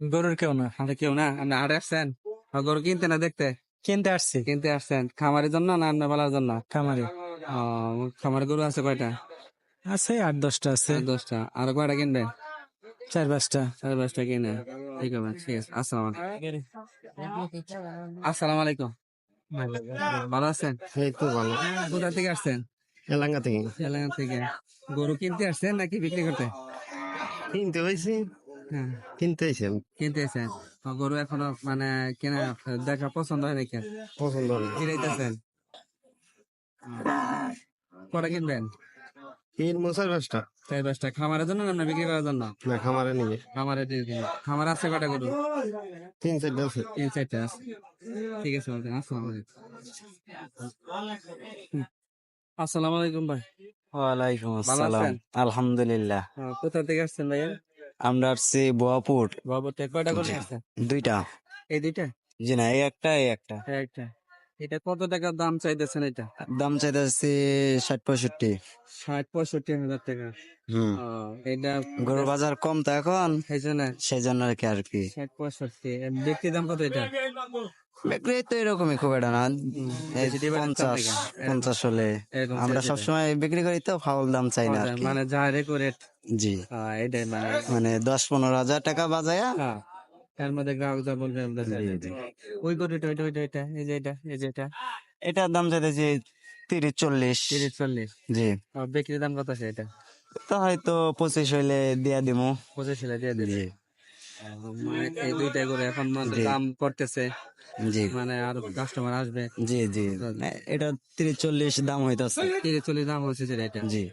গরুর কেউ না। হাটে কেউ না আপনি হাটে আসছেন? আর গরু কিনতে না দেখতে? কিনতে আসছি। কিনতে আসছেন। খামারের জন্য না আপনার বলার জন্য? খামারে। ও, খামারে গরু আছে কয়টা? আছে আট দশটা আছে। দশটা। আর কয়টা কিনবে চার পাঁচটা। সাড়ে পাঁচটা কিনে। ঠিক আছে ঠিক আছে। আসসালাম আসসালামু আলাইকুম। ভালো আছেন? এই তো ভালো। কোথা থেকে আসছেন? এলাঙ্গা থেকে। এলাকা থেকে। গরু কিনতে আসছেন নাকি বিক্রি করতে? কিনতে হয়েছে হ্যাঁ। কিনতে হয়েছে কিনতে আসছেন ও, গরু এখনও মানে কেনা দেখা পছন্দ হয় নাকি? পছন্দ কিনাইতেছেন? কটা কিনবেন? চার পাঁচটা। খামারের জন্য না বিক্রি করার জন্য? না খামারে নিয়ে। খামারে খামার আছে কটা গরু? তিন চারটা আছে। তিন চারটা আছে। ঠিক আছে আসসালামু আলাইকুম। আসসালামু আলাইকুম ভাই। ওয়ালাইকুম আসসালাম। আলহামদুলিল্লাহ। হ্যাঁ, কোথা থেকে আসছেন ভাইয়া? আমরা আসছি বোয়াপুর। বাবু তে কয়টা করে দুইটা। এই দুইটা? জি না এই একটা এই একটা। একটা। এটা কত টাকা দাম চাইতেছেন এটা? দাম চাইতেছি ষাট পঁয়ষট্টি। ষাট পঁয়ষট্টি হাজার টাকা। হুম। এটা গরুর বাজার কম তো এখন। এই জন্য? সেই জন্য আর কি আর কি। ষাট পঁয়ষট্টি। বিক্রি দাম কত এটা? বিক্রি তো এরকমই খুব একটা না। এই বেশি দিবেন কম পঞ্চাশ পঞ্চাশ হলে আমরা সবসময় বিক্রি করি তো ফাউল দাম চাই না মানে যা রেকর্ড জি। মানে মানে দশ পনেরো হাজার টাকা বাজায়া হ্যাঁ মধ্যে গ্রাহক যা বলবে আমরা। ওই গরুটা ওইটা ওইটা ওইটা এই যে এটা এই যে এটা। এটার দাম চাইতেছি তিরিশ চল্লিশ। তিরিশ চল্লিশ। জি। বিক্রির দাম কত আছে এটা? তো হয়তো পঁচিশ হইলে দিয়া দিমু। পঁচিশ হাজার দিয়ে দিবে। এই দুইটাই করে এখন মানে দাম করতেছে জি। মানে আর কাস্টমার আসবে। জি জি। এটা তিরিশ চল্লিশ দাম হইতাছে। তিরিশ চল্লিশ দাম হচ্ছে এটা জি।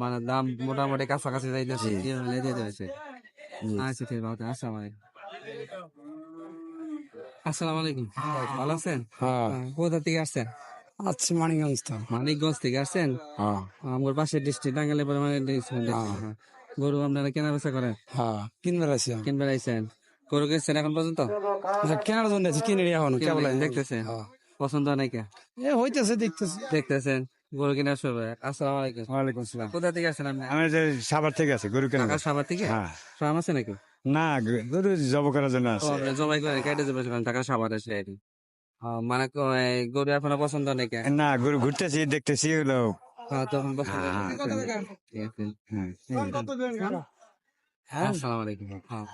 মানে দাম মোটামুটি কাছাকাছি যাইতেছে। আচ্ছা ঠিক আছে আসসালামু আলাইকুম। আসসালামু আলাইকুম। ভালো আছেন? হ্যাঁ। হ্যাঁ, কোথা থেকে আসছেন? আচ্ছা মানিকগঞ্জ তো মানিকগঞ্জ থেকে আসছেন? আমার পাশে ডিস্ট্রিক্ট টাঙ্গালে পরে মানে। গরু আপনারা কেনা বেচা করেন? হ্যাঁ কিনবার আছে কিনবে আইছেন গরু কিনছেন এখন পর্যন্ত? আচ্ছা কেনার জন্য আছে কিনে এখন কেবল দেখতেছেন? হ্যাঁ। পছন্দ হয় নাকি? এ হইতেছে দেখতেছে। দেখতেছেন? গরু আসসালামু আলাইকুম। ওয়ালাইকুম আসসালাম। কোথা থেকে আসছেন আপনি? আমি যে সাভার থেকে আছি গরু কেনা সাভার থেকে? হ্যাঁ। ফার্ম আছে নাকি? না গরু জব করার জন্য আছে। জবাই করে কেটে করেন ঢাকা সাভার আছে। মানে গরু আপনার পছন্দ নাকি? না গরু ঘুরতেছি দেখতেছি হ্যাঁ হ্যাঁ। হ্যাঁ আসসালামু আলাইকুম হ্যাঁ।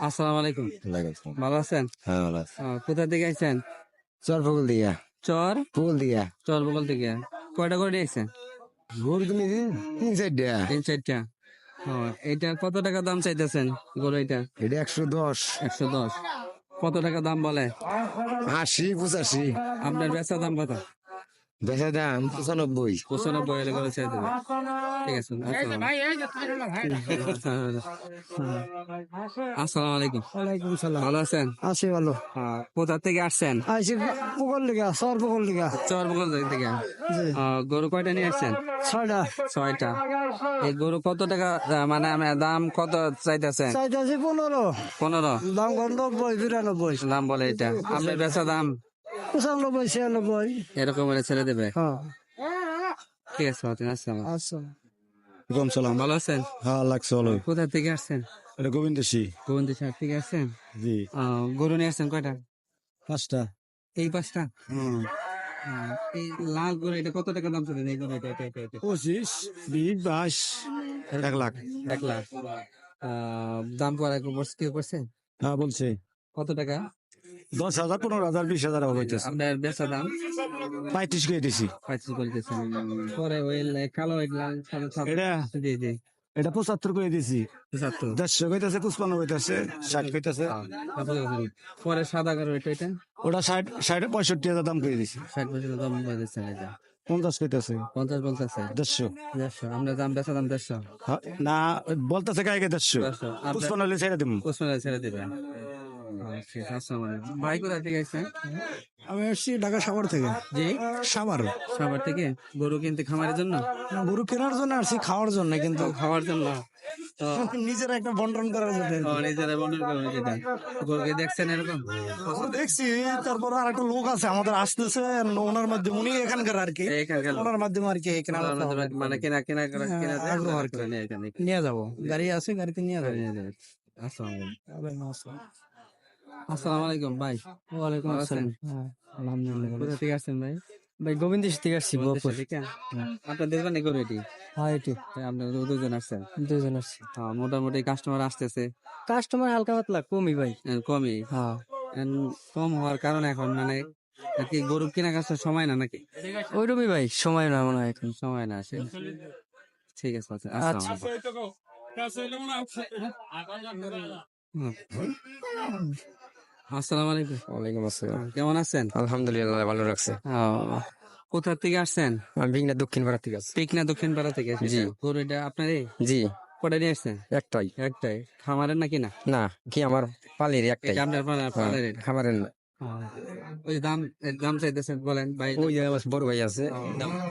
আসসালামু আলাইকুম। ভালো আছেন? হ্যাঁ ভালো আছে। ও, কোথা থেকে আইছেন? চর ফকুল দিয়া। চর? ফকুল দিয়া। চর বগল থেকে। কয়টা করে দেখছেন গরু তুমি তিন চারটা। তিন চারটা। ও, এইটা কত টাকা দাম চাইতেছেন গরু এটা? এটা একশো দশ। একশো দশ। কত টাকা দাম বলে? আশি পঁচাশি। আপনার বেচা দাম কত? বেচা দাম পঁচানব্বই। পঁচানব্বই হলে করে ছেড়ে দেবে? ঠিক আছে আসসালামু। আলাইকুম। ওয়ালাইকুম সালাম। ভালো আছেন? আছি ভালো। হ্যাঁ, কোথা থেকে আসছেন? আইছি পকল লিগা সর পকল লিগা। চর বগল থেকে? গরু কয়টা নিয়ে আসছেন? ছয়টা। ছয়টা। এই গরু কত টাকা মানে আমি দাম কত চাইতেছেন? চাইতেছি পনেরো। পনেরো। দাম নব্বই বিরানব্বই। দাম বলে এটা। আপনার বেচা দাম? পঁচানব্বই ছিয়ানব্বই। এরকম ছেড়ে দেবে? হ্যাঁ। ঠিক আছে মাতিন, আসসালাম আচ্ছা সালাম। ভালো আছেন? হ্যাঁ লাগছে ভালো। কোথা থেকে আসছেন? এটা গোবিন্দ সি। গোবিন্দ সাহেব থেকে আসছেন? জি। গরু নিয়ে আসছেন কয়টা? পাঁচটা। এই পাঁচটা? আহ, এই লাল গরু এটা কত টাকা দাম চলে? এই গরু পঁচিশ বিশ বাইশ এক লাখ। এক লাখ। আহ, দাম পরে কেউ করছে হ্যাঁ বলছে। কত টাকা? দশ হাজার পনেরো হাজার বিশ হাজার হইতেছে। আপনার বেচা দাম? পঁয়ত্রিশ করে দিছি। পঁয়ত্রিশ পরে ওই কালো এটা? জি জি। এটা পঁচাত্তর করে দিছি। দেড়শো কইতাছে পুষ্পান্ন কইতাছে ষাট কইতাছে। পরে সাদা গরু এটা এটা ওটা ষাট ষাট পঁয়ষট্টি হাজার দাম করে দিছি। ষাট বছর দাম বলতেছেন এটা পঞ্চাশ কইতাছে। পঞ্চাশ বলতেছে? দেড়শো। দেড়শো। আপনার দাম বেচা দাম দেড়শো। হ্যাঁ, না বলতেছে গায়ে দেড়শো? পুষ্পান্ন হলে ছেড়ে দিব ওসমানে ছেড়ে দেবেন। ভাই কোথা থেকে আসছেন? আমি এসছি ঢাকা সাভার থেকে। জি? সাভার। সাভার থেকে? গরু কিনতে খামারের জন্য? গরু কেনার জন্য আসছি খাওয়ার জন্য কিন্তু খাওয়ার জন্য। তো নিজের একটা বন্টন করার জন্য। নিজেরা বন্ধু করে যেটা গরুকে দেখছেন এরকম? দেখছি তারপর আর একটা লোক আছে আমাদের আসতেছে ওনার মাধ্যমে উনি এখানকার আর কি। ওনার মাধ্যমে আর কি মানে কেনা কেনা হ্যাঁ, কেনা আগ্রহ আর কি। নিয়ে যাব। গাড়ি আছে গাড়িতে নিয়ে যাব। নিয়ে যাবে। আসসালামু আলাইকুম। ভাই। ওয়ালাইকুম আসসালাম। হ্যাঁ, আলহামদুলিল্লাহ কোথা থেকে আসছেন ভাই? ভাই গোবিন্দ থেকে আসছি বপুর আপনার দেখবেন গরু এটি? হ্যাঁ এটি। আপনার দুজন আসছেন। দুজন আসছি। হ্যাঁ, মোটামুটি কাস্টমার আসতেছে। কাস্টমার হালকা পাতলা কমই ভাই। কমই। হ্যাঁ। কম হওয়ার কারণে এখন মানে আর কি গরু কেনা কাছে সময় না নাকি? ওইরকমই ভাই সময় না মনে হয় এখন। সময় না আসে। ঠিক আছে আচ্ছা। আচ্ছা। আসসালামু আলাইকুম। ওয়ালাইকুম আসসালাম। কেমন আছেন? আলহামদুলিল্লাহ ভালো রাখছে কোথা থেকে আসছেন? আমি বিঘ্না দক্ষিণ পাড়া থেকে পিকনা দক্ষিণ পাড়া থেকে জি। আপনারই? জি। কটা নিয়ে আসছেন? একটাই। একটাই। খামারের নাকি না? না কি আমার পালের একটাই। আপনার পাড়া- হ্যাঁ, খামারের না। ওই দাম দাম চাইতেছেন বলেন ভাই। ওই বড় ভাই আছে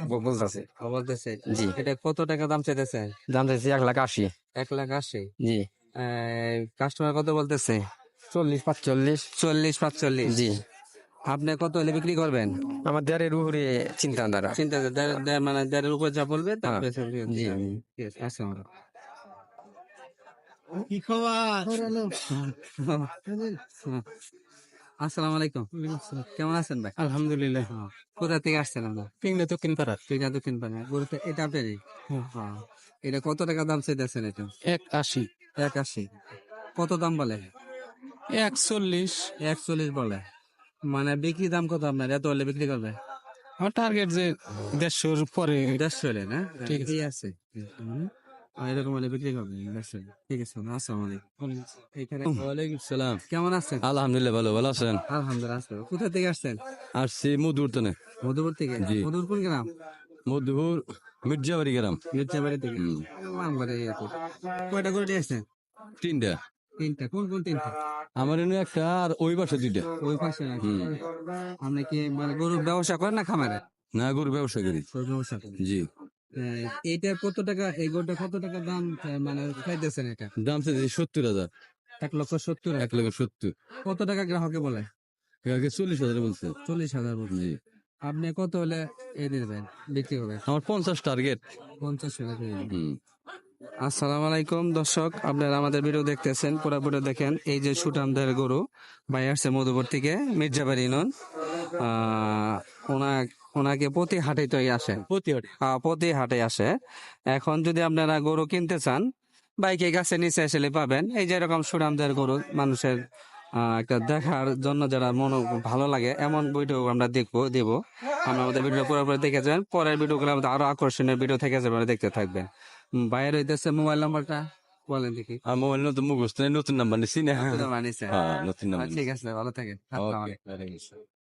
বলতেছে। জি। এটা কত টাকা দাম চাইতেছেন? দাম চাইছে এক লাখ আশি। এক লাখ আশি? জি। কাস্টমার কত বলতেছে? চল্লিশ পাঁচচল্লিশ। চল্লিশ পাঁচচল্লিশ। জি। আপনি কত হলে বিক্রি করবেন? আমার দেড়ের উপরে চিন্তা ধারা চিন্তা করে দেড়- দেড়- মানে দেড়ের উপর যা বলবে করতে জি। আসসালামু আলাইকুম। কি খবর? আসসালামু আলাইকুম। কেমন আছেন ভাই? আলহামদুলিল্লাহ। কোথা থেকে আসছেন আমরা পিংলা দক্ষিণ পাড়ার। পিকা দক্ষিণ পাড়া গরুতে এটা আপনারই? হ্যাঁ। এটা কত টাকা দাম চাইতেছেন এটা? এক আশি। এক আশি কত দাম বলে? একচল্লিশ। একচল্লিশ বলে। মানে বিক্রি দাম কত আপনার? এত হলে বিক্রি করবে? আমার টার্গেট যে দেড়শোর পরে। দেড়শো হলে না? ঠিক আছে। এরকম হলে বিক্রি করবে? দেড়শো ঠিক আছে আসসালামু আলাইকুম। ওয়ালাইকুম সালাম। কেমন আছেন? আলহামদুলিল্লাহ ভালো ভালো আছেন? আলহামদুলিল্লাহ। কোথা থেকে আসছেন? আসছি মধুর তনে মধুপুর থেকে? জি। মধুপুর কোন গ্রাম? মধুর মির্জাবাড়ি গ্রাম মির্জাবাড়ি থেকে। হুম। কয়টা করে নিয়ে আসছেন? তিনটা। তিনটা। কোন কোন তিনটা? আমার এনে একটা আর ওই পাশে দুইটা। ওই পাশে আপনি কি মানে গরুর ব্যবসা করেন না খামারে? না গরু ব্যবসা করি। গরুর ব্যবসা জি। এইটা কত টাকা? এই গরুটা কত টাকা দাম? মানে খাইতেছেন এটা? দাম চাইছে সত্তর হাজার। এক লক্ষ সত্তর এক লক্ষ সত্তর। কত টাকা গ্রাহকে বলে? এটাকে চল্লিশ হাজার বলছে। চল্লিশ হাজার বলছে। আপনি কত হলে এ দেবেন? বিক্রি হবে। আমার পঞ্চাশ টার্গেট পঞ্চাশ আসসালামু আলাইকুম দর্শক। আপনারা আমাদের ভিডিও দেখতেছেন পুরো ভিডিও দেখেন। এই যে সুটামদের গরু ভাই আসছে মধুপুর থেকে মির্জাবাড়ি নন। ওনা ওনাকে প্রতি হাটে তো আসেন। প্রতি হাটে। প্রতি হাটে আসে। এখন যদি আপনারা গরু কিনতে চান বাইকে গাছে নিচে আসলে পাবেন। এই যে এরকম সুরামদের গরু মানুষের একটা দেখার জন্য যারা মন ভালো লাগে এমন ভিডিও আমরা দেখব দেব। আমরা আমাদের ভিডিও পুরোপুরি দেখে যাবেন। পরের ভিডিওগুলো আমাদের আরও আকর্ষণীয় ভিডিও থেকে যাবে দেখতে থাকবেন। বাইরে হইতেছে মোবাইল নাম্বারটা বলেন দেখি। মোবাইল নতুন মুখস্থ নতুন নাম্বার নিছি না? হ্যাঁ নতুন নাম্বার আচ্ছা, ঠিক আছে ভালো থাকেন। ওকে